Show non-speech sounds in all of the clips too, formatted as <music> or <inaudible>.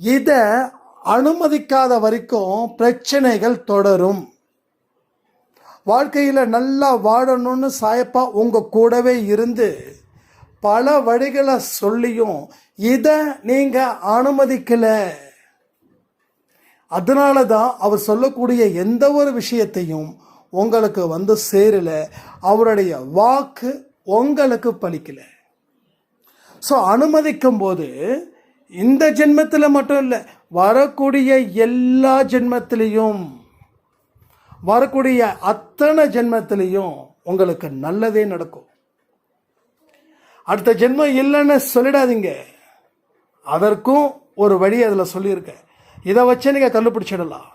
இதை அனுமதிக்காத வரைக்கும் பிரச்சனைகள் தொடரும். வாழ்க்கையில் நல்லா வாழணும்னு சாயப்பா உங்கள் கூடவே இருந்து பல வழிகளை சொல்லியும் இதை நீங்கள் அனுமதிக்கலை. அதனால தான் அவர் சொல்லக்கூடிய எந்த ஒரு விஷயத்தையும் உங்களுக்கு வந்து சேரல. அவருடைய வாக்கு உங்களுக்கு பலிக்கலை. ஸோ அனுமதிக்கும் போது இந்த ஜென்மத்தில் மட்டும் இல்லை வரக்கூடிய எல்லா ஜென்மத்திலையும் வரக்கூடிய அத்தனை ஜென்மத்திலையும் உங்களுக்கு நல்லதே நடக்கும். அடுத்த ஜென்மம் இல்லைன்னு சொல்லிடாதீங்க. அதற்கும் ஒரு வழி அதில் சொல்லியிருக்கேன். இதை வச்சு நீங்கள் கண்டுபிடிச்சிடலாம்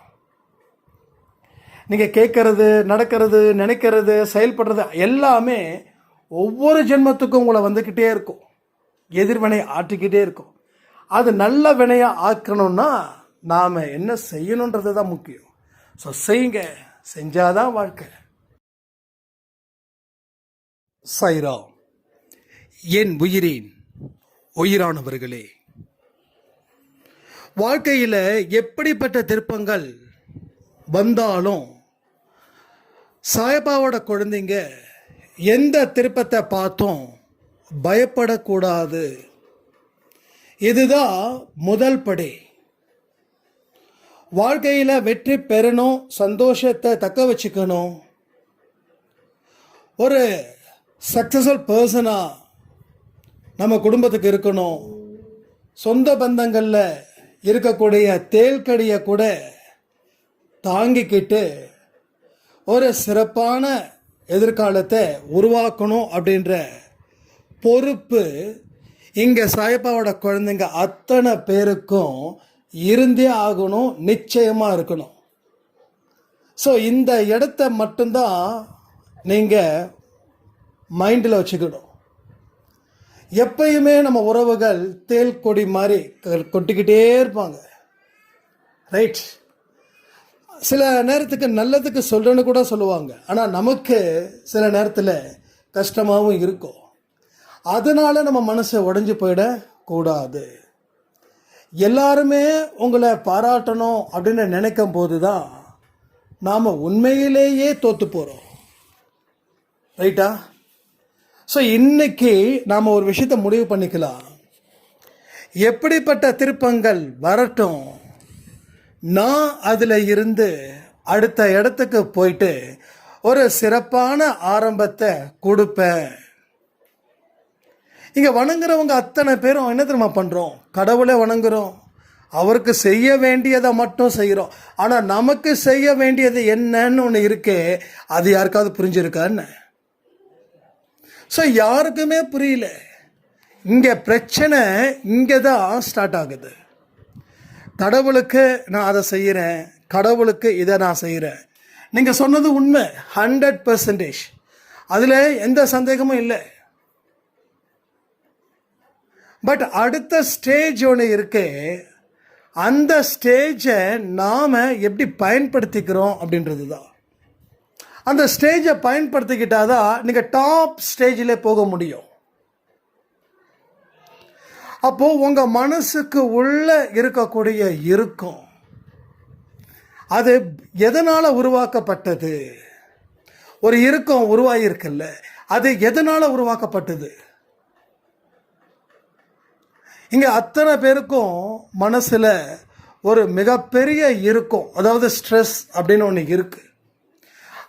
நீங்கள் கேட்கறது நடக்கிறது நினைக்கிறது செயல்படுறது எல்லாமே ஒவ்வொரு ஜென்மத்துக்கும் உங்களை வந்துக்கிட்டே இருக்கும். எதிர்வினை ஆற்றிக்கிட்டே இருக்கும். அது நல்ல வினையாக ஆக்கணும்னா நாம் என்ன செய்யணுன்றது தான் முக்கியம். ஸோ செய்யுங்க செஞ்சாதான் வாழ்க்கை. சைரா என் உயிரின் உயிரானவர்களே வாழ்க்கையில் எப்படிப்பட்ட திருப்பங்கள் வந்தாலும் சாயப்பாவோட குழந்தைங்க எந்த திருப்பத்தை பார்த்தும் பயப்படக்கூடாது. இதுதான் முதல் படி. வாழ்க்கையில் வெற்றி பெறணும் சந்தோஷத்தை தக்க வச்சுக்கணும். ஒரு சக்ஸஸ்ஃபுல் பர்சனாக நம்ம குடும்பத்துக்கு இருக்கணும். சொந்த பந்தங்களில் இருக்கக்கூடிய தேல்கடியை கூட தாங்கிக்கிட்டு ஒரு சிறப்பான எதிர்காலத்தை உருவாக்கணும் அப்படின்ற பொறுப்பு இங்கே சாயப்பாவோட குழந்தைங்க அத்தனை பேருக்கும் இருந்தே ஆகணும் நிச்சயமாக இருக்கணும். ஸோ இந்த இடத்த மட்டும்தான் நீங்கள் மைண்டில் வச்சுக்கணும். எப்பயுமே நம்ம உறவுகள் தேல் கொடி மாதிரி கொட்டிக்கிட்டே இருப்பாங்க. ரைட் சில நேரத்துக்கு நல்லதுக்கு சொல்கிறேன்னு கூட சொல்லுவாங்க. ஆனால் நமக்கு சில நேரத்தில் கஷ்டமாகவும் இருக்கும். அதனால் நம்ம மனசை உடைஞ்சு போயிடக்கூடாது எல்லாருமே உங்களை பாராட்டணும் அப்படின்னு நினைக்கும் போது தான் நாம் உண்மையிலேயே தோற்று போகிறோம் ரைட்டா? ஸோ இன்னைக்கு நாம் ஒரு விஷயத்தை முடிவு பண்ணிக்கலாம். எப்படிப்பட்ட திருப்பங்கள் வரட்டும். நான் அதில் இருந்து அடுத்த இடத்துக்கு போயிட்டு ஒரு சிறப்பான ஆரம்பத்தை கொடுப்பேன். இங்கே வணங்குறவங்க அத்தனை பேரும் என்ன தெரியுமா பண்ணுறோம் கடவுளை வணங்குறோம். அவருக்கு செய்ய வேண்டியதை மட்டும் செய்கிறோம் ஆனால் நமக்கு செய்ய வேண்டியது என்னன்னு ஒன்று இருக்கே அது யாருக்காவது புரிஞ்சிருக்கான்னு ஸோ யாருக்குமே புரியல. இங்கே பிரச்சனை இங்கே தான் ஸ்டார்ட் ஆகுது. கடவுளுக்கு நான் அதை செய்கிறேன் கடவுளுக்கு இதை நான் செய்கிறேன் நீங்கள் சொன்னது உண்மை ஹண்ட்ரட் பர்சன்டேஜ் அதில் எந்த சந்தேகமும் இல்லை. பட் அடுத்த ஸ்டேஜ் ஒன்று இருக்கு. அந்த ஸ்டேஜை நாம் எப்படி பயன்படுத்திக்கிறோம் அப்படின்றது தான் அந்த ஸ்டேஜை பயன்படுத்திக்கிட்டாதான் நீங்கள் டாப் ஸ்டேஜில் போக முடியும். அப்போது உங்கள் மனசுக்கு உள்ளே இருக்கக்கூடிய இருக்கும். அது எதனால் உருவாக்கப்பட்டது? ஒரு இறுக்கம் உருவாகியிருக்குல்ல. அது எதனால் உருவாக்கப்பட்டது? இங்கே அத்தனை பேருக்கும் மனசில் ஒரு மிகப்பெரிய இருக்கும். அதாவது ஸ்ட்ரெஸ் அப்படின்னு ஒன்று இருக்குது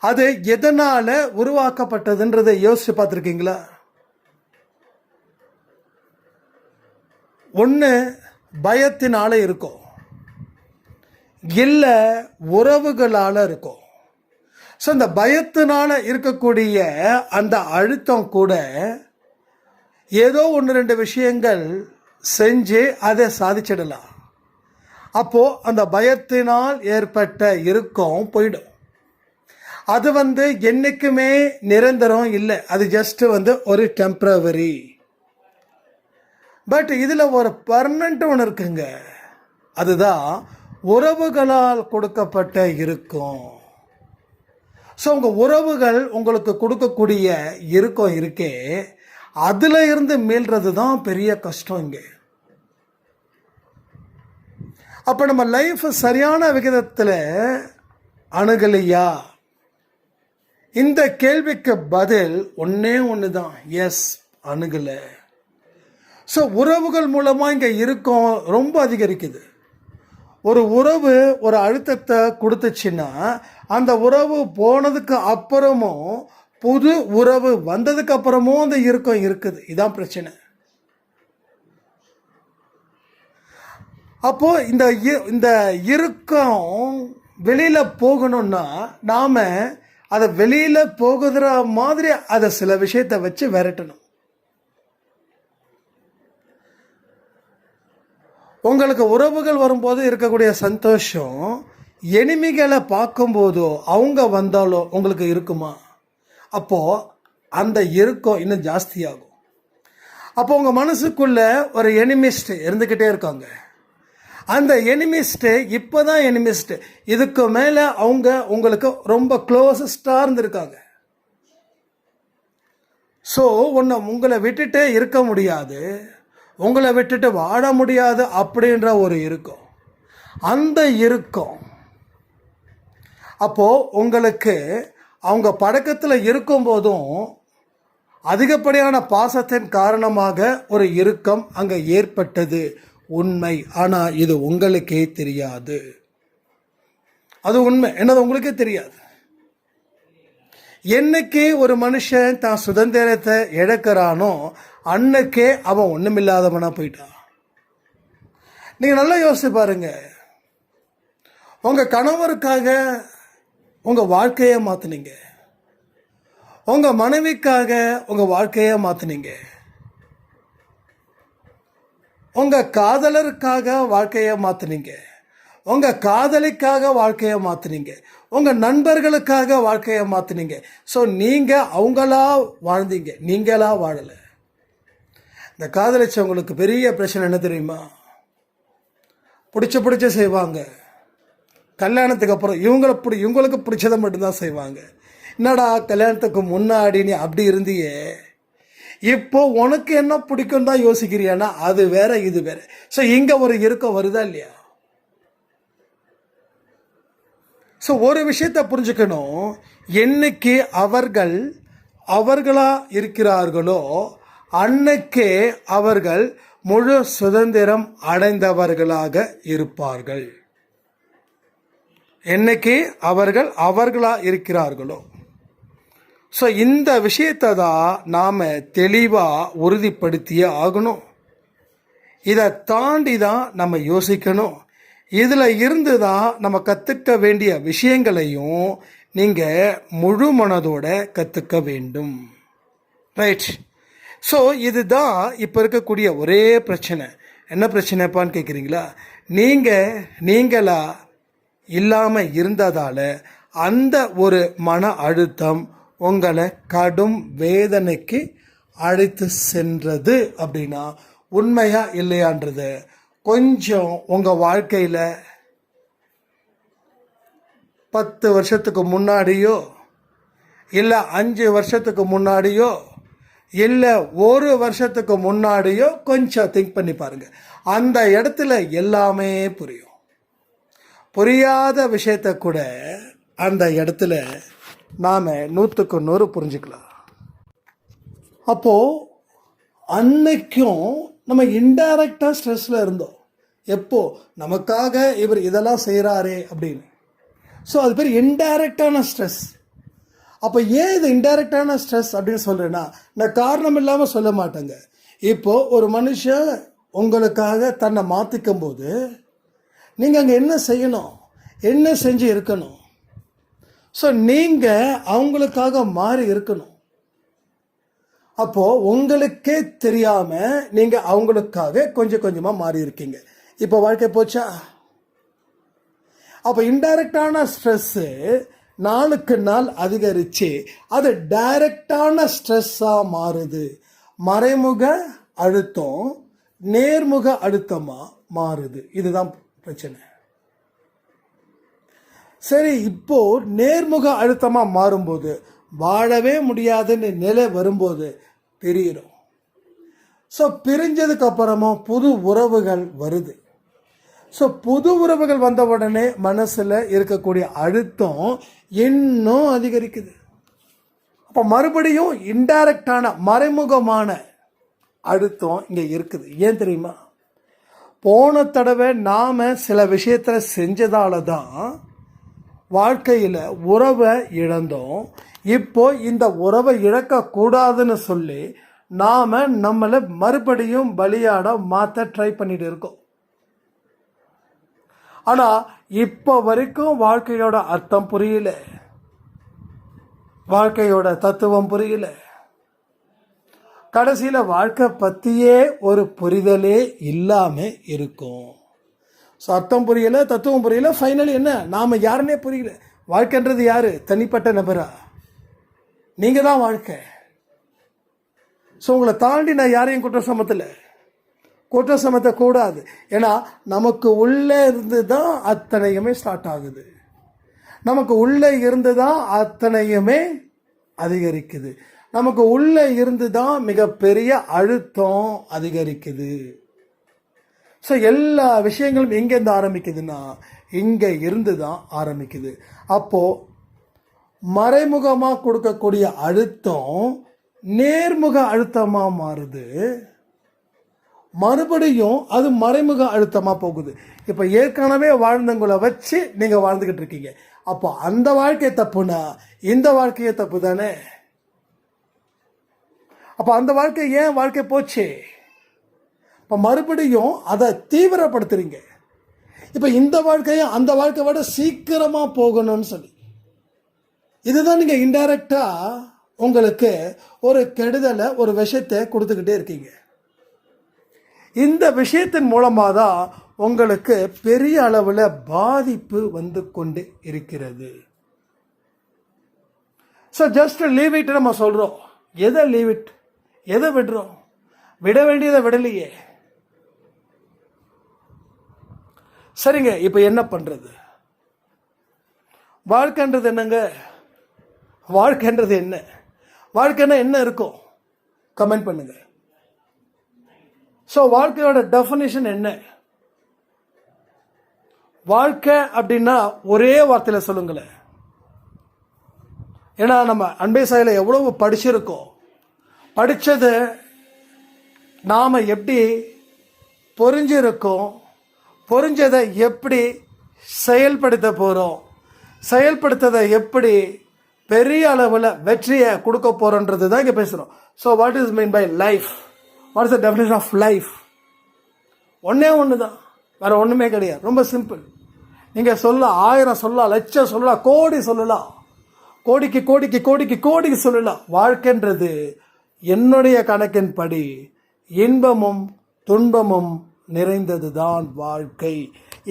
அது எதனால் உருவாக்கப்பட்டதுன்றதை யோசித்து பார்த்துருக்கீங்களா? ஒன்று பயத்தினால இருக்கும். இல்லை உறவுகளால் இருக்கும். ஸோ இந்த பயத்தினால இருக்கக்கூடிய அந்த அழுத்தம் கூட ஏதோ ஒன்று ரெண்டு விஷயங்கள் செஞ்சு அதை சாதிச்சிடலாம். அப்போது அந்த பயத்தினால் ஏற்பட்ட இறுக்கம் போயிடும். அது வந்து என்றைக்குமே நிரந்தரம் இல்லை. அது ஜஸ்ட்டு வந்து ஒரு டெம்ப்ரவரி பட் இதில் ஒரு பர்மனண்ட் ஒன்று இருக்குங்க. அதுதான் உறவுகளால் கொடுக்கப்பட்ட இருக்கும் ஸோ உங்கள் உறவுகள் உங்களுக்கு கொடுக்கக்கூடிய இருக்கும் இருக்கே அதில் இருந்து மீள்றது தான் பெரிய கஷ்டம் இங்கே. அப்போ நம்ம லைஃப் சரியான விகிதத்தில் அணுகலையா? இந்த கேள்விக்கு பதில் ஒன்றே ஒன்று தான் எஸ் அணுகலை. ஸோ உறவுகள் மூலமாக இங்கே இருக்கும் ரொம்ப அதிகரிக்குது. ஒரு உறவு ஒரு அழுத்தத்தை கொடுத்துச்சுன்னா அந்த உறவு போனதுக்கு அப்புறமும் புது உறவு வந்ததுக்கு அப்புறமும் அந்த இறுக்கம் இருக்குது. இதான் பிரச்சனை. அப்போ இந்த இ- இந்த இறுக்கம் வெளியில் போகணும்னா நாம் அதை வெளியில் போகுற மாதிரி அதை சில விஷயத்தை வச்சு விரட்டணும். உங்களுக்கு உறவுகள் வரும்போது இருக்கக்கூடிய சந்தோஷம் எனிமிகளை பார்க்கும்போதோ அவங்க வந்தாலோ உங்களுக்கு இருக்குமா? அப்போது அந்த இறுக்கம் இன்னும் ஜாஸ்தியாகும். அப்போ உங்கள் மனசுக்குள்ளே ஒரு எனிமிஸ்ட் இருந்துக்கிட்டே இருக்காங்க. அந்த எனிமிஸ்ட்டு இப்போ தான் எனிமிஸ்ட்டு இதுக்கு மேலே அவங்க உங்களுக்கு ரொம்ப க்ளோசஸ்டாக இருந்திருக்காங்க. ஸோ உன்னை உங்களை விட்டுட்டே இருக்க முடியாது. உங்களை விட்டுட்டு வாழ முடியாது அப்படின்ற ஒரு இறுக்கம். அந்த இறுக்கம். அப்போது உங்களுக்கு அவங்க பழக்கத்தில் இருக்கும்போதும் அதிகப்படியான பாசத்தின் காரணமாக ஒரு இறுக்கம் அங்கே ஏற்பட்டது. உண்மை. ஆனால் இது உங்களுக்கே தெரியாது. அது உண்மை. என்னது உங்களுக்கே தெரியாது? என்னைக்கு ஒரு மனுஷன் தான் சுதந்திரத்தை இழக்கிறானோ அன்னைக்கே அவன் ஒன்றுமில்லாதவனாக போயிட்டான் நீங்கள் நல்லா யோசிச்சு பாருங்க. உங்கள் கணவருக்காக உங்கள் வாழ்க்கையை மாற்றினீங்க உங்கள் மனைவிக்காக உங்கள் வாழ்க்கையை மாற்றினீங்க உங்கள் காதலருக்காக வாழ்க்கையை மாற்றினீங்க உங்கள் காதலிக்காக வாழ்க்கையை மாற்றினீங்க உங்கள் நண்பர்களுக்காக வாழ்க்கையை மாற்றினீங்க ஸோ நீங்கள் அவங்களா வாழ்ந்தீங்க. நீங்களா வாழலை. இந்த காதலிச்சவங்களுக்கு பெரிய பிரச்சனை என்ன தெரியுமா? பிடிச்ச பிடிச்ச செய்வாங்க. கல்யாணத்துக்கு அப்புறம் இவங்களை பிடி இவங்களுக்கு பிடிச்சதை மட்டும்தான் செய்வாங்க. என்னடா கல்யாணத்துக்கு முன்னாடி நீ அப்படி இருந்தியே? இப்போ உனக்கு என்ன பிடிக்கும் தான் யோசிக்கிறியானா அது வேற இது வேற. ஸோ இங்கே ஒரு இருக்கம் வருதா இல்லையா? ஸோ ஒரு விஷயத்தை புரிஞ்சுக்கணும். என்னைக்கு அவர்கள் அவர்களாக இருக்கிறார்களோ அன்னைக்கே அவர்கள் முழு சுதந்திரம் அடைந்தவர்களாக இருப்பார்கள். என்னைக்கு அவர்கள் அவர்களா இருக்கிறார்களோ. ஸோ இந்த விஷயத்தை தான் நாம் தெளிவாக உறுதிப்படுத்தியே ஆகணும். இதை தாண்டி தான் நம்ம யோசிக்கணும். இதில் இருந்து தான் நம்ம கற்றுக்க வேண்டிய விஷயங்களையும் நீங்கள் முழு மனதோட கற்றுக்க வேண்டும். ரைட் ஸோ இதுதான் இப்போ இருக்கக்கூடிய ஒரே பிரச்சனை. என்ன பிரச்சனைப்பான்னு கேட்குறீங்களா நீங்கள் நீங்களாக இல்லாமல் இருந்ததால் அந்த ஒரு மன அழுத்தம் உங்களை கடும் வேதனைக்கு அழைத்து சென்றது அப்படின்னா உண்மையா இல்லையான்றது கொஞ்சம் உங்கள் வாழ்க்கையில் பத்து வருஷத்துக்கு முன்னாடியோ இல்லை அஞ்சு வருஷத்துக்கு முன்னாடியோ இல்லை ஒரு வருஷத்துக்கு முன்னாடியோ கொஞ்சம் திங்க் பண்ணி பாருங்கள் அந்த இடத்துல எல்லாமே புரியும். புரியாத விஷயத்த கூட அந்த இடத்துல நாம் நூற்றுக்கு நூறு புரிஞ்சுக்கலாம். அப்போது அன்னைக்கும் நம்ம இன்டைரக்டாக ஸ்ட்ரெஸ்ஸில் இருந்தோம். எப்போ? நமக்காக இவர் இதெல்லாம் செய்கிறாரே அப்படின்னு. ஸோ அது பேர் இன்டைரக்டான ஸ்ட்ரெஸ் அப்போ ஏன் இது இன்டைரக்டான ஸ்ட்ரெஸ் அப்படின்னு சொல்கிறேன்னா நான் காரணம் இல்லாமல் சொல்ல மாட்டேங்க. இப்போது ஒரு மனுஷன் உங்களுக்காக தன்னை மாற்றிக்கும் போது நீங்கள் அங்கே என்ன செய்யணும்? என்ன செஞ்சு இருக்கணும்? ஸோ நீங்கள் அவங்களுக்காக மாறி இருக்கணும். அப்போது உங்களுக்கே தெரியாமல் நீங்கள் அவங்களுக்காக கொஞ்சம் கொஞ்சமாக மாறி இருக்கீங்க. இப்போ வாழ்க்கை போச்சா? அப்போ இன்டைரக்டான ஸ்ட்ரெஸ்ஸு நாளுக்கு நாள் அதிகரித்து அது டைரக்டான ஸ்ட்ரெஸ்ஸாக மாறுது. மறைமுக அழுத்தம் நேர்முக அழுத்தமாக மாறுது. இதுதான் பிரச்சனை. சரி இப்போ நேர்முக அழுத்தமாக மாறும்போது வாழவே முடியாதுன்னு நிலை வரும்போது பிரியிடும் ஸோ பிரிஞ்சதுக்கு அப்புறமும் புது உறவுகள் வருது. ஸோ புது உறவுகள் வந்த உடனே மனசில் இருக்கக்கூடிய அழுத்தம் இன்னும் அதிகரிக்குது. அப்போ மறுபடியும் இன்டைரக்டான மறைமுகமான அழுத்தம் இங்கே இருக்குது. ஏன் தெரியுமா? போன தடவை நாம் சில விஷயத்தில் செஞ்சதால தான் வாழ்க்கையில் உறவை இழந்தோம். இப்போ இந்த உறவை இழக்கக்கூடாதுன்னு சொல்லி நாம் நம்மளை மறுபடியும் பலியாட மாற்ற ட்ரை பண்ணிட்டு இருக்கோம். ஆனால் இப்போ வரைக்கும் வாழ்க்கையோட அர்த்தம் புரியல. வாழ்க்கையோட தத்துவம் புரியல. கடைசியில் வாழ்க்கை பற்றியே ஒரு புரிதலே இல்லாமல் இருக்கும். ஸோ அர்த்தம் புரியல தத்துவம் புரியல ஃபைனல் என்ன? நாம் யாருன்னே புரியல. வாழ்க்கைன்றது யார்? தனிப்பட்ட நபரா? நீங்கள் தான் வாழ்க்கை. ஸோ உங்களை தாண்டி நான் யாரையும் குற்றம் சமத்தில். குற்றம் சமத்த கூடாது. ஏன்னா நமக்கு உள்ளே இருந்து தான் அத்தனையுமே ஸ்டார்ட் ஆகுது. நமக்கு உள்ளே இருந்து தான் அத்தனையுமே அதிகரிக்குது. நமக்கு உள்ளே இருந்து தான் மிகப்பெரிய அழுத்தம் அதிகரிக்குது. ஸோ எல்லா விஷயங்களும் எங்கேருந்து ஆரம்பிக்குதுன்னா இங்கே இருந்து தான் ஆரம்பிக்குது. அப்போது மறைமுகமாக கொடுக்கக்கூடிய அழுத்தம் நேர்முக அழுத்தமாக மாறுது. மறுபடியும் அது மறைமுக அழுத்தமாக போகுது. இப்போ ஏற்கனவே வாழ்ந்தவங்களை வச்சு நீங்கள் வாழ்ந்துக்கிட்டு இருக்கீங்க. அப்போ அந்த வாழ்க்கை தப்புனா இந்த வாழ்க்கையை தப்பு தானே அப்போ அந்த வாழ்க்கை ஏன் வாழ்க்கை போச்சு? இப்போ மறுபடியும் அதை தீவிரப்படுத்துறீங்க. இப்போ இந்த வாழ்க்கையை அந்த வாழ்க்கை விட சீக்கிரமாக போகணும்னு சொல்லி. இதுதான் நீங்கள் இன்டைரக்டாக உங்களுக்கு ஒரு கெடுதலை ஒரு விஷயத்தை கொடுத்துக்கிட்டே இருக்கீங்க. இந்த விஷயத்தின் மூலமாக தான் உங்களுக்கு பெரிய அளவில் பாதிப்பு வந்து கொண்டு இருக்கிறது. ஸோ ஜஸ்ட் லீவ் இட் நம்ம சொல்கிறோம் எதை லீவ் இட் எதை விடுறோம்? விட வேண்டியதை விடலையே. சரிங்க இப்போ என்ன பண்ணுறது வாழ்க்கைன்றது என்னங்க? வாழ்க்கைன்றது என்ன? வாழ்க்கைன்னா என்ன இருக்கும்? கமெண்ட் பண்ணுங்க. ஸோ வாழ்க்கையோட டெஃபினேஷன் என்ன? வாழ்க்கை அப்படின்னா ஒரே வார்த்தையில் சொல்லுங்களேன். ஏன்னா நம்ம அன்பை சாயில் எவ்வளவு படிச்சிருக்கோம். படித்தது நாம் எப்படி பொறிஞ்சிருக்கோம் புரிஞ்சதை எப்படி செயல்படுத்த போகிறோம் செயல்படுத்ததை எப்படி பெரிய அளவில் வெற்றியை கொடுக்க போகிறோன்றது தான் இங்கே பேசுகிறோம் so what is mean by life what is the definition of life ஒன்றே ஒன்று தான் வேறு ஒன்றுமே கிடையாது. ரொம்ப சிம்பிள் நீங்கள் சொல்ல ஆயிரம் சொல்லலாம் லட்சம் சொல்லலாம் கோடி சொல்லலாம். கோடிக்கு கோடிக்கு கோடிக்கு கோடிக்கு சொல்லலாம். வாழ்க்கைன்றது என்னுடைய கணக்கின்படி இன்பமும் துன்பமும் நிறைந்தது தான் வாழ்க்கை.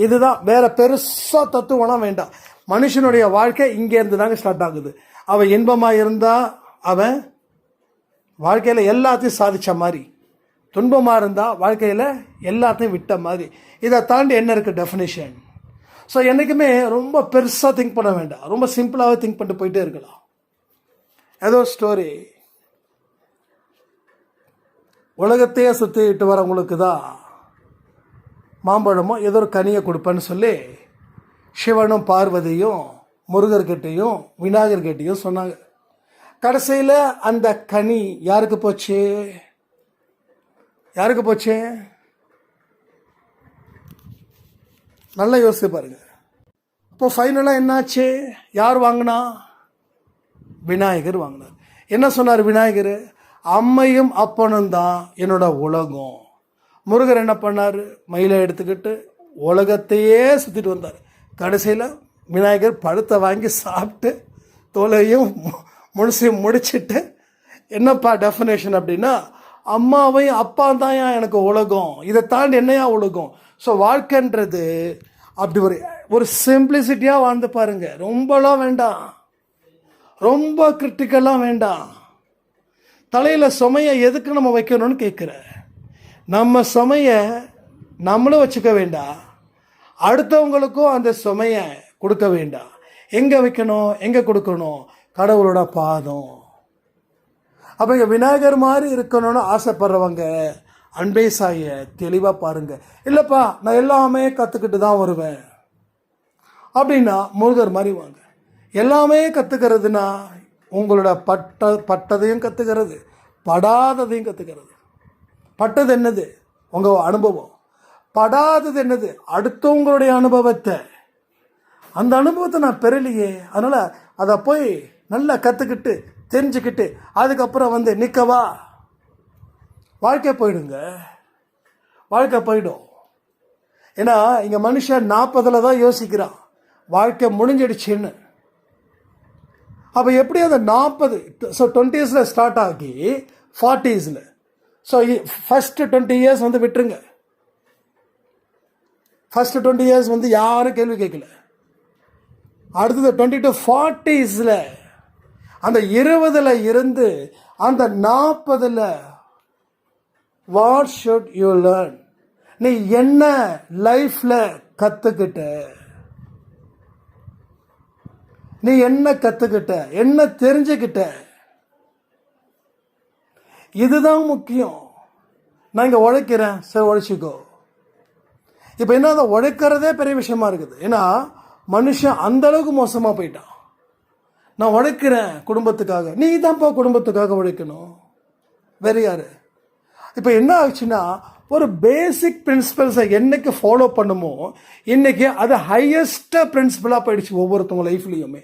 இதுதான் வேற பெருசா தத்துவம்லாம் வேண்டாம். மனுஷனுடைய வாழ்க்கை இங்கேருந்து தாங்க ஸ்டார்ட் ஆகுது. அவன் இன்பமாக இருந்தால் அவன் வாழ்க்கையில் எல்லாத்தையும் சாதித்த மாதிரி. துன்பமாக இருந்தால் வாழ்க்கையில் எல்லாத்தையும் விட்ட மாதிரி. இதை தாண்டி என்ன இருக்குது டெஃபினேஷன் ஸோ என்றைக்குமே ரொம்ப பெருசாக திங்க் பண்ண வேண்டாம். ரொம்ப சிம்பிளாகவே திங்க் பண்ணிட்டு போயிட்டே இருக்கலாம். ஏதோ ஸ்டோரி உலகத்தையே சுற்றிட்டு வரவங்களுக்கு தான் மாம்பழமோ ஏதோ ஒரு கனியை கொடுப்பேன்னு சொல்லி சிவனும் பார்வதியும் முருகர்கிட்டையும் விநாயகர்கிட்டையும் சொன்னாங்க. கடைசியில் அந்த கனி யாருக்கு போச்சு? யாருக்கு போச்சு? நல்லா யோசிச்சு பாருங்க. இப்போ ஃபைனலாக என்னாச்சு? யார் வாங்கினா? விநாயகர் வாங்கினார். என்ன சொன்னார் விநாயகர்? அம்மையும் அப்பனும் தான் என்னோட உலகம். முருகர் என்ன பண்ணார்? மயிலை எடுத்துக்கிட்டு உலகத்தையே சுற்றிட்டு வந்தார். கடைசியில் விநாயகர் பழத்தை வாங்கி சாப்பிட்டு தோலையும் முழுசையும் முடிச்சிட்டு என்னப்பா டெஃபினேஷன் அப்படின்னா அம்மாவையும் அப்பா தான் எனக்கு உலகம். இதை தாண்டி என்னையா உலகம்? ஸோ வாழ்க்கைன்றது அப்படி ஒரு ஒரு சிம்பிளிசிட்டியாக வாழ்ந்து பாருங்கள் ரொம்பலாம் வேண்டாம். ரொம்ப கிரிட்டிக்கலாக வேண்டாம். தலையில் சுமையை எதுக்கு நம்ம வைக்கணும்னு கேட்குற? நம்ம சுமையை நம்மளும் வச்சுக்க வேண்டாம் அடுத்தவங்களுக்கும் அந்த சுமையை கொடுக்க வேண்டாம் எங்கே வைக்கணும்? எங்கே கொடுக்கணும்? கடவுளோட பாதம். அப்போ இங்கே விநாயகர் மாதிரி இருக்கணும்னு ஆசைப்படுறவங்க அன்பே சாய தெளிவாக பாருங்க. இல்லைப்பா நான் எல்லாமே கற்றுக்கிட்டு தான் வருவேன். அப்படின்னா முருகர் மாதிரி வாங்க. எல்லாமே கற்றுக்கிறதுனா உங்களோட பட்ட பட்டதையும் கற்றுக்கிறது படாததையும் கற்றுக்கிறது பட்டது என்னது? உங்கள் அனுபவம். படாதது என்னது? அடுத்தவங்களுடைய அனுபவத்தை. அந்த அனுபவத்தை நான் பெறலையே. அதனால் அதை போய் நல்லா கற்றுக்கிட்டு தெரிஞ்சுக்கிட்டு அதுக்கப்புறம் வந்து நிற்கவா வாழ்க்கை போயிடுங்க. வாழ்க்கை போயிடும். ஏன்னா இங்கே மனுஷன் நாற்பதில் தான் யோசிக்கிறான். வாழ்க்கை முடிஞ்சிடுச்சுன்னு. அப்போ எப்படி அந்த நாற்பது ஸோ டுவெண்ட்டீஸில் ஸ்டார்ட் ஆகி ஃபார்ட்டிஸில் ஸோ ஃபஸ்ட்டு டுவெண்ட்டி இயர்ஸ் வந்து விட்டுருங்க. ஃபஸ்ட்டு டுவெண்ட்டி இயர்ஸ் வந்து யாரும் கேள்வி கேட்கல. அடுத்தது டுவெண்ட்டி டு ஃபார்ட்டிஸில் அந்த இருபதில் இருந்து அந்த நாற்பதில் வாட் ஷுட் யூ லேர்ன் நீ என்ன லைஃப்பில் கற்றுக்கிட்ட நீ என்ன கற்றுக்கிட்ட என்ன தெரிஞ்சுக்கிட்ட? இதுதான் முக்கியம். நான் இங்கே உழைக்கிறேன். சரி உழைச்சிக்கோ. இப்போ என்ன அதை உழைக்கிறதே பெரிய விஷயமா இருக்குது. ஏன்னா மனுஷன் அந்த அளவுக்கு மோசமாக போயிட்டான். நான் உழைக்கிறேன் குடும்பத்துக்காக. நீ தான்ப்பா குடும்பத்துக்காக உழைக்கணும். வேறு யார்? இப்போ என்ன ஆச்சுன்னா ஒரு பேசிக் பிரின்சிபல்ஸை என்னைக்கு ஃபாலோ பண்ணுமோ இன்னைக்கு அது ஹையஸ்ட்டாக பிரின்சிபலாக போயிடுச்சு ஒவ்வொருத்தவங்க லைஃப்லேயுமே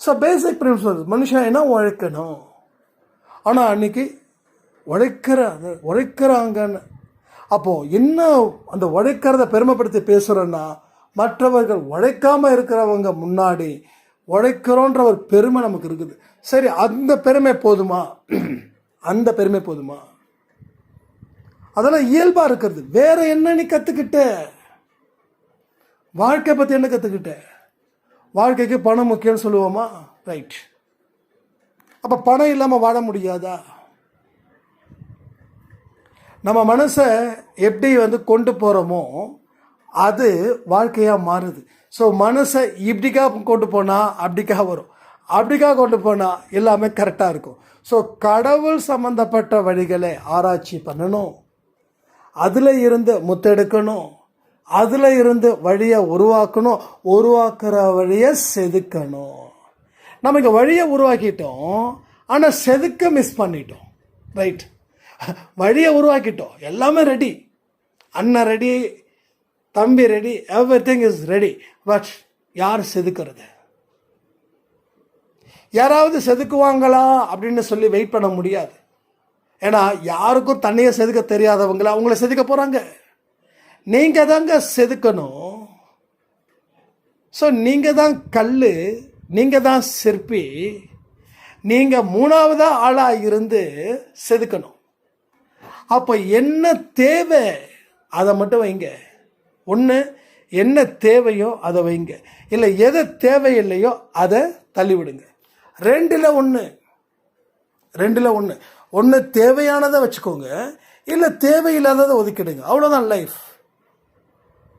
ஸோ பேசிக் பிரின்சிபல்ஸ் மனுஷன் என்ன உழைக்கணும்? ஆனால் அன்னைக்கு உழைக்கிற உழைக்கிறாங்கன்னு. அப்போது என்ன அந்த உழைக்கிறத பெருமைப்படுத்தி பேசுகிறோன்னா மற்றவர்கள் உழைக்காமல் இருக்கிறவங்க முன்னாடி உழைக்கிறோன்ற ஒரு பெருமை நமக்கு இருக்குது. சரி அந்த பெருமை போதுமா? <clears throat> அந்த பெருமை போதுமா? அதெல்லாம் இயல்பாக இருக்கிறது. வேற என்ன நீ கற்றுக்கிட்ட வாழ்க்கை பற்றி என்ன கற்றுக்கிட்ட வாழ்க்கைக்கு பணம் முக்கியம்னு சொல்லுவோமா? ரைட் அப்போ பணம் இல்லாமல் வாழ முடியாதா? நம்ம மனசை எப்படி வந்து கொண்டு போகிறோமோ அது வாழ்க்கையாக மாறுது. ஸோ மனசை இப்படிக்கா கொண்டு போனால் அப்படிக்காக வரும். அப்படிக்காக கொண்டு போனால் எல்லாமே கரெக்டாக இருக்கும். ஸோ கடவுள் சம்மந்தப்பட்ட வழிகளை ஆராய்ச்சி பண்ணணும். அதில் இருந்து முத்தெடுக்கணும். அதில் இருந்து வழியை உருவாக்கணும். உருவாக்குற வழியை செதுக்கணும். நம்ம இங்கே வழியை உருவாக்கிட்டோம். ஆனால் செதுக்க மிஸ் பண்ணிட்டோம். ரைட் வழியை உருவாக்கிட்டோம். எல்லாமே ரெடி அண்ணன் ரெடி தம்பி ready everything is ready but யார் செதுக்கிறது? யாராவது செதுக்குவாங்களா அப்படின்னு சொல்லி வெயிட் பண்ண முடியாது. ஏன்னா யாருக்கும் தண்ணியை செதுக்க தெரியாதவங்கள அவங்கள செதுக்க போகிறாங்க நீங்கள் தாங்க செதுக்கணும். ஸோ நீங்கள் தான் கல் நீங்கள் தான் சிற்பி நீங்கள் மூணாவதாக ஆளாக இருந்து செதுக்கணும். அப்போ என்ன தேவை? அதை மட்டும் வைங்க. ஒன்று என்ன தேவையோ அதை வைங்க. இல்லை எதை தேவையில்லையோ அதை தள்ளிவிடுங்க. ரெண்டில் ஒன்று ரெண்டில் ஒன்று ஒன்று தேவையானதை வச்சுக்கோங்க இல்லை தேவையில்லாததை ஒதுக்கிடுங்க. அவ்வளோதான் லைஃப்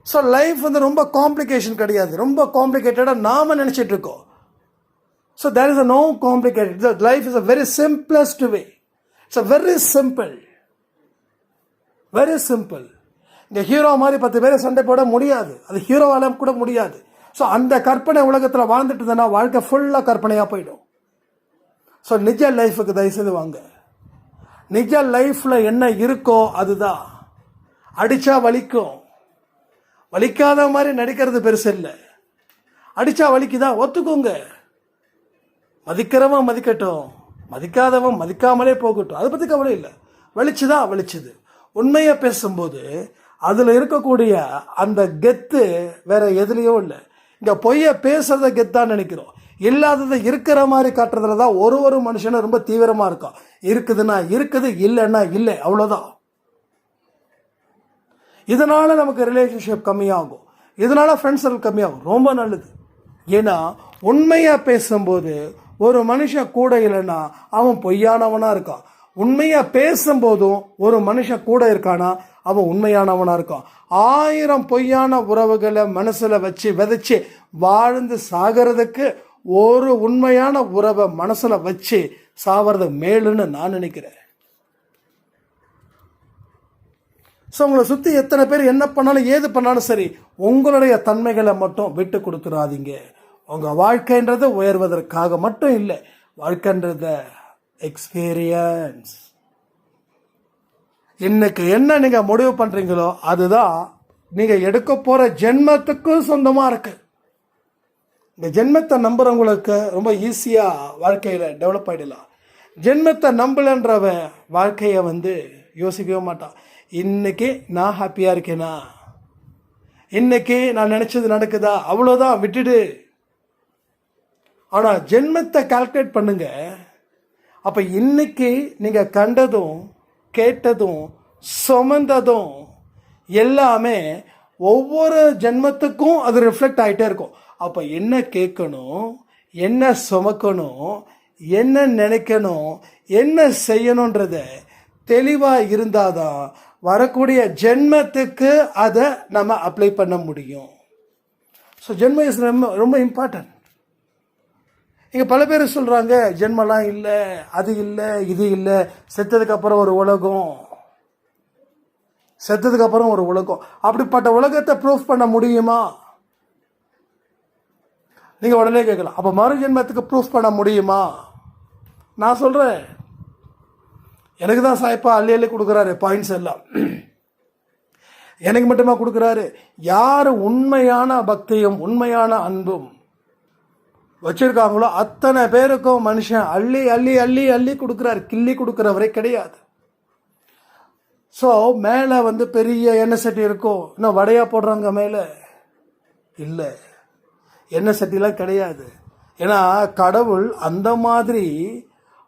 ஸோ லைஃப் வந்து ரொம்ப காம்ப்ளிகேஷன் கிடையாது. ரொம்ப காம்ப்ளிகேட்டடாக நாம் நினச்சிட்டு இருக்கோம். So there is a no complicated life is a very simplest way it's a very simple very simple இந்த ஹீரோ மாதிரி பத்து பேரை சண்டை போட முடியாது. அது ஹீரோவால கூட முடியாது. ஸோ அந்த கற்பனை உலகத்தில் வாழ்ந்துட்டு இருந்தேன்னா வாழ்க்கை ஃபுல்லாக கற்பனையாக போயிடும். ஸோ நிஜ லைஃபுக்கு தயவுசெய்து வாங்க. நிஜ லைஃப்பில் என்ன இருக்கோ அதுதான். அடித்தா வலிக்கும். வலிக்காத மாதிரி நடிக்கிறது பெருசு இல்லை. அடித்தா வலிக்குதா? ஒத்துக்கோங்க. மதிக்கிறவன் மதிக்கட்டும். மதிக்காதவன் மதிக்காமலே போகட்டும். அதை பற்றி கவலை இல்லை. வலிச்சுதா? வலிச்சுது. உண்மையை பேசும்போது அதில் இருக்கக்கூடிய அந்த கெத்து வேற எதுலேயும் இல்லை. இங்கே பொய்யை பேசுறத கெத்தான் நினைக்கிறோம். இல்லாததை இருக்கிற மாதிரி காட்டுறதுல தான் ஒரு ஒரு மனுஷனும் ரொம்ப தீவிரமாக இருக்கும் இருக்குதுன்னா இருக்குது இல்லைன்னா இல்லை அவ்வளோதான் இதனால் நமக்கு ரிலேஷன்ஷிப் கம்மியாகும். இதனால் ஃப்ரெண்ட்ஸ் சர்க்கிள் கம்மியாகும். ரொம்ப நல்லது. ஏன்னா உண்மையாக பேசும்போது ஒரு மனுஷன் கூட இல்லைன்னா அவன் பொய்யானவனாக இருக்கான் உண்மையாக பேசும்போதும் ஒரு மனுஷன் கூட இருக்கானா அவன் உண்மையானவனாக இருக்கான் ஆயிரம் பொய்யான உறவுகளை மனசில் வச்சு விதைச்சி வாழ்ந்து சாகிறதுக்கு ஒரு உண்மையான உறவை மனசில் வச்சு சாவறது மேலுன்னு நான் நினைக்கிறேன். ஸோ உங்களை சுற்றி எத்தனை பேர் என்ன பண்ணாலும் ஏது பண்ணாலும் சரி உங்களுடைய தன்மைகளை மட்டும் விட்டு கொடுத்துடாதீங்க உங்கள் வாழ்க்கைன்றது உயர்வதற்காக மட்டும் இல்லை வாழ்க்கைன்றத எக்ஸ்பீரியன்ஸ் இன்னைக்கு என்ன நீங்கள் முடிவு பண்ணுறீங்களோ அதுதான் நீங்கள் எடுக்க போகிற ஜென்மத்துக்கும் சொந்தமாக இருக்குது இந்த ஜென்மத்தை நம்புறவங்களுக்கு ரொம்ப ஈஸியாக வாழ்க்கையில் டெவலப் ஆகிடலாம் ஜென்மத்தை நம்பலன்றவன் வாழ்க்கையை வந்து யோசிக்கவே மாட்டான். இன்னைக்கு நான் ஹாப்பியாக இருக்கேனா? இன்றைக்கி நான் நினச்சது நடக்குதா? அவ்வளோதான் விட்டுடு. ஆனால் ஜென்மத்தை கால்குலேட் பண்ணுங்க. அப்போ இன்றைக்கி நீங்கள் கண்டதும் கேட்டதும் சுமந்ததும் எல்லாமே ஒவ்வொரு ஜென்மத்துக்கும் அது ரிஃப்ளெக்ட் ஆகிட்டே இருக்கும். அப்போ என்ன கேட்கணும் என்ன சுமக்கணும் என்ன நினைக்கணும் என்ன செய்யணுன்றத தெளிவாக இருந்தாதான் வரக்கூடிய ஜென்மத்துக்கு அதை நம்ம அப்ளை பண்ண முடியும். ஸோ ஜென்ம இஸ் ரொம்ப ரொம்ப இம்பார்ட்டன்ட் இங்கே பல பேர் சொல்கிறாங்க ஜென்மலாம் இல்லை அது இல்லை இது இல்லை. செத்ததுக்கு அப்புறம் ஒரு உலகம். செத்ததுக்கு அப்புறம் ஒரு உலகம். அப்படிப்பட்ட உலகத்தை ப்ரூஃப் பண்ண முடியுமா? நீங்கள் உடனே கேட்கலாம். அப்போ மறு ஜென்மத்துக்கு ப்ரூஃப் பண்ண முடியுமா? நான் சொல்கிறேன் எனக்கு தான் சாய்ப்பா அள்ளி அள்ளி கொடுக்குறாரு பாயிண்ட்ஸ் எல்லாம். எனக்கு மட்டுமா கொடுக்குறாரு? யார் உண்மையான பக்தியும் உண்மையான அன்பும் வச்சிருக்காங்களோ அத்தனை பேருக்கும் மனுஷன் அள்ளி அள்ளி அள்ளி அள்ளி கொடுக்குறாரு. கிள்ளி கொடுக்குறவரே கிடையாது. ஸோ மேலே வந்து பெரிய எண்ணெய் சட்டி இருக்கும். இன்னும் வடையாக போடுறாங்க மேலே. இல்லை. எண்ணெய் சட்டிலாம் கிடையாது. ஏன்னா கடவுள் அந்த மாதிரி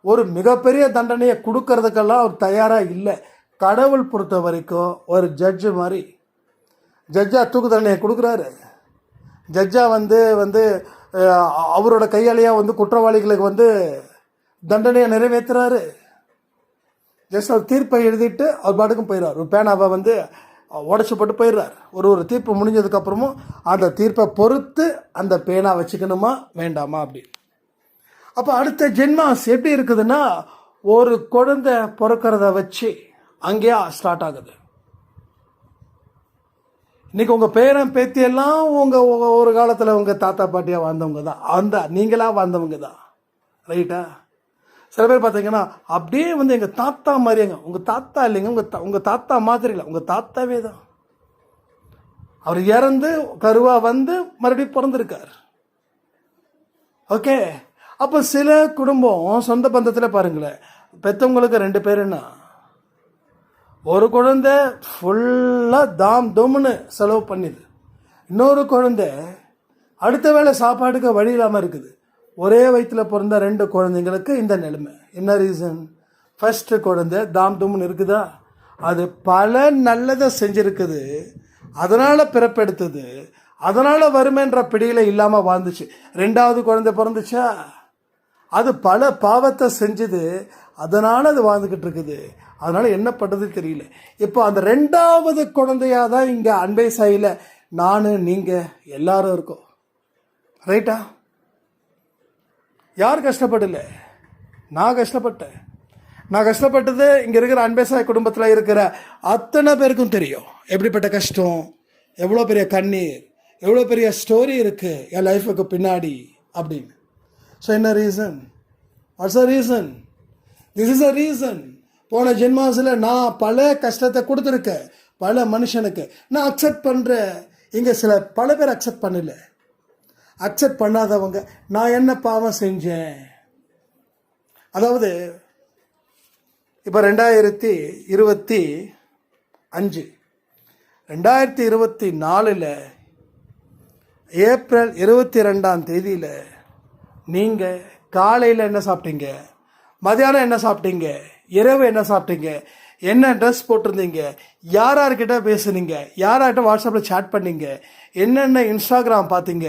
ஒரு மிகப்பெரிய தண்டனையை கொடுக்கறதுக்கெல்லாம் அவர் தயாராக இல்லை. கடவுள் பொறுத்த வரைக்கும் ஒரு ஜட்ஜு மாதிரி. ஜட்ஜா தூக்கு தண்டனையை கொடுக்குறாரு. ஜட்ஜா வந்து வந்து அவரோட கையாலேயே வந்து குற்றவாளிகளுக்கு வந்து தண்டனையை நிறைவேற்றுறாரு ஜஸ்ட் அவர் தீர்ப்பை எழுதிட்டு அவர் பாட்டுக்கும் போயிடுறார் பேனாவை வந்து உடச்சி போட்டு போயிடுறார். ஒரு ஒரு தீர்ப்பு முடிஞ்சதுக்கப்புறமும் அந்த தீர்ப்பை பொறுத்து அந்த பேனா வச்சுக்கணுமா வேண்டாமா அப்படி. அப்போ அடுத்த ஜென்மாஸ் எப்படி இருக்குதுன்னா ஒரு குழந்தை பிறக்கிறத வச்சு அங்கேயே ஸ்டார்ட் ஆகுது. இன்னைக்கு உங்கள் பேரன் பேத்தி எல்லாம் உங்கள் ஒரு காலத்தில் உங்கள் தாத்தா பாட்டியாக வாழ்ந்தவங்க தான் அந்த நீங்களாக வாழ்ந்தவங்க தான் ரைட்டா சில பேர் பார்த்தீங்கன்னா அப்படியே வந்து எங்கள் தாத்தா மாதிரிங்க. உங்கள் தாத்தா இல்லைங்க உங்கள் தா உங்கள் தாத்தா மாதிரி இல்லை. உங்கள் தாத்தாவே தான். அவர் இறந்து கருவா வந்து மறுபடியும் பிறந்திருக்கார். ஓகே? அப்போ சில குடும்பம் சொந்த பந்தத்தில் பாருங்களேன். பெற்றவங்களுக்கு ரெண்டு பேருன்னா ஒரு குழந்தை ஃபுல்லாக தாம் தும்னு செலவு பண்ணுது. இன்னொரு குழந்தை அடுத்த வேளை சாப்பாட்டுக்கு வழி இல்லாமல் இருக்குது. ஒரே வயிற்றில் பிறந்த ரெண்டு குழந்தைங்களுக்கு இந்த நிலைமை. என்ன ரீசன் ஃபஸ்ட்டு குழந்தை தாம் தும்னு இருக்குதா? அது பல நல்லதை செஞ்சுருக்குது. அதனால் பிறப்பெடுத்தது. அதனால் வறுமைன்ற பிடியில் இல்லாமல் வாழ்ந்துச்சு. ரெண்டாவது குழந்தை பிறந்துச்சா? அது பல பாவத்தை செஞ்சது. அதனால அது வாழ்ந்துக்கிட்டு இருக்குது. அதனால் என்ன பண்ணுறது தெரியல. இப்போ அந்த ரெண்டாவது குழந்தையாக தான் இங்கே அன்பை சாயில் நான் நீங்கள் எல்லாரும் இருக்கோம். ரைட்டா யார் கஷ்டப்படல? நான் கஷ்டப்பட்டேன். நான் கஷ்டப்பட்டது இங்கே இருக்கிற அன்பேசாய் குடும்பத்தில் இருக்கிற அத்தனை பேருக்கும் தெரியும். எப்படிப்பட்ட கஷ்டம்? எவ்வளோ பெரிய கண்ணீர்? எவ்வளோ பெரிய ஸ்டோரி இருக்குது என் லைஃபுக்கு பின்னாடி அப்படின்னு. ஸோ என்ன reason what's a reason this is a reason போன ஜென்மாஸில் நான் பல கஷ்டத்தை கொடுத்துருக்கேன். பல மனுஷனுக்கு. நான் அக்செப்ட் பண்ணுறேன் இங்கே சில பல பேர் அக்செப்ட் பண்ணல. அக்செப்ட் பண்ணாதவங்க நான் என்ன பாவம் செஞ்சேன்? அதாவது இப்போ ரெண்டாயிரத்தி இருபத்தி அஞ்சு ரெண்டாயிரத்தி இருபத்தி நாலில் ஏப்ரல் இருபத்தி ரெண்டாம் தேதியில் நீங்கள் காலையில் என்ன சாப்பிட்டீங்க? மதியானம் என்ன சாப்பிட்டீங்க? இரவு என்ன சாப்பிட்டீங்க? என்ன ட்ரெஸ் போட்டிருந்தீங்க? யார் யார்கிட்ட பேசுனீங்க? யார் யார்கிட்ட வாட்ஸ்அப்பில் சேட் பண்ணீங்க? என்னென்ன இன்ஸ்டாகிராம் பார்த்தீங்க?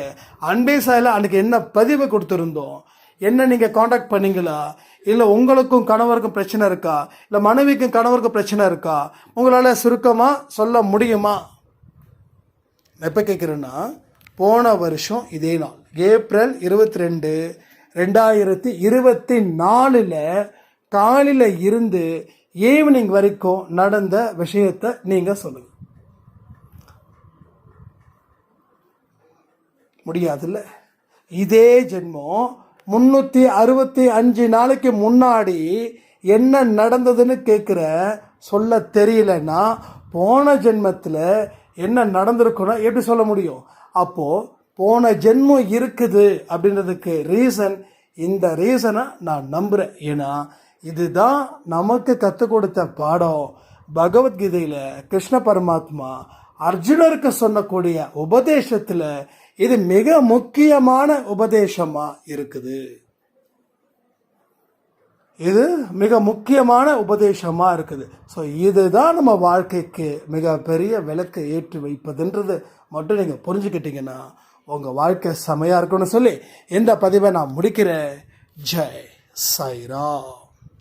அன்பே சாயில் அன்றைக்கி என்ன பதிவு கொடுத்துருந்தோம்? என்ன நீங்கள் காண்டாக்ட் பண்ணீங்களா? இல்லை உங்களுக்கும் கணவருக்கும் பிரச்சனை இருக்கா? இல்லை மனைவிக்கும் கணவருக்கும் பிரச்சனை இருக்கா? உங்களால் சுருக்கமாக சொல்ல முடியுமா? எப்போ கேட்குறேன்னா போன வருஷம் இதே நாள் ஏப்ரல் இருபத்தி ரெண்டு ரெண்டாயிரத்தி இருபத்தி நாலில் காலையில் இருந்து ஈவினிங் வரைக்கும் நடந்த விஷயத்தை நீங்கள் சொல்லுங்கள் முடியாதுல்ல? இதே ஜென்மம் முன்னூற்றி அறுபத்தி அஞ்சு நாளைக்கு முன்னாடி என்ன நடந்ததுன்னு கேட்குற சொல்ல தெரியலன்னா போன ஜென்மத்தில் என்ன நடந்திருக்குன்னா எப்படி சொல்ல முடியும்? அப்போது போன ஜென்மம் இருக்குது அப்படின்றதுக்கு ரீசன் இந்த ரீசனை நான் நம்புகிறேன் ஏன்னா இதுதான் நமக்கு கற்றுக் கொடுத்த பாடம். பகவத்கீதையில் கிருஷ்ண பரமாத்மா அர்ஜுனருக்கு சொன்னக்கூடிய உபதேசத்தில் இது மிக முக்கியமான உபதேசமாக இருக்குது. இது மிக முக்கியமான உபதேசமாக இருக்குது. ஸோ இதுதான் நம்ம வாழ்க்கைக்கு மிக பெரிய விளக்கை ஏற்றி வைப்பதுன்றது மட்டும் நீங்கள் புரிஞ்சுக்கிட்டீங்கன்னா உங்கள் வாழ்க்கை செமையாக இருக்கும்னு சொல்லி இந்த பதிவை நான் முடிக்கிறேன். ஜெய் சாய்ராம்.